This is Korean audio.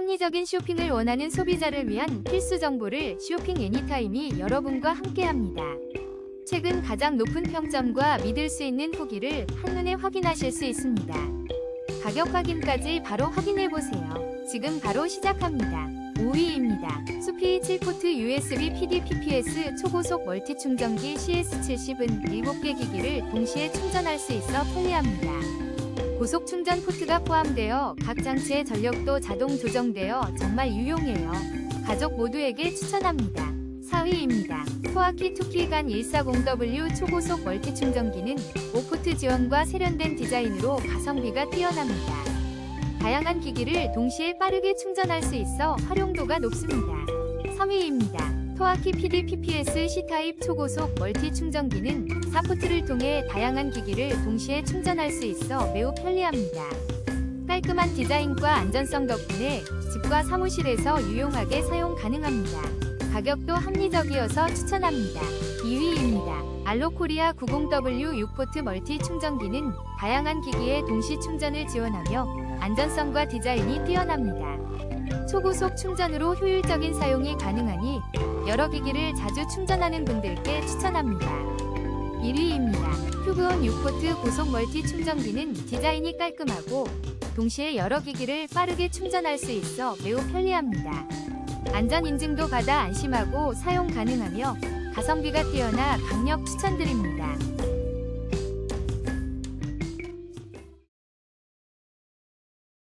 합리적인 쇼핑을 원하는 소비자를 위한 필수 정보를 쇼핑 애니타임이 여러분과 함께합니다. 최근 가장 높은 평점과 믿을 수 있는 후기를 한눈에 확인하실 수 있습니다. 가격 확인까지 바로 확인해 보세요. 지금 바로 시작합니다. 5위입니다. 수피 7포트 USB PD PPS 초고속 멀티 충전기 CS70은 7개 기기를 동시에 충전할 수 있어 편리합니다. 고속 충전 포트가 포함되어 각 장치의 전력도 자동 조정되어 정말 유용해요. 가족 모두에게 추천합니다. 4위입니다. 토아키 투키간 140W 초고속 멀티 충전기는 5포트 지원과 세련된 디자인으로 가성비가 뛰어납니다. 다양한 기기를 동시에 빠르게 충전할 수 있어 활용도가 높습니다. 3위입니다. 토아키 PD PPS C타입 초고속 멀티 충전기는 4포트를 통해 다양한 기기를 동시에 충전할 수 있어 매우 편리합니다. 깔끔한 디자인과 안전성 덕분에 집과 사무실에서 유용하게 사용 가능합니다. 가격도 합리적이어서 추천합니다. 2위입니다. 알로코리아 90W 6포트 멀티 충전기는 다양한 기기에 동시 충전을 지원하며 안전성과 디자인이 뛰어납니다. 초고속 충전으로 효율적인 사용이 가능하니 여러 기기를 자주 충전하는 분들께 추천합니다. 1위입니다. 큐브온 6포트 고속 멀티 충전기는 디자인이 깔끔하고 동시에 여러 기기를 빠르게 충전할 수 있어 매우 편리합니다. 안전 인증도 받아 안심하고 사용 가능하며 가성비가 뛰어나 강력 추천드립니다.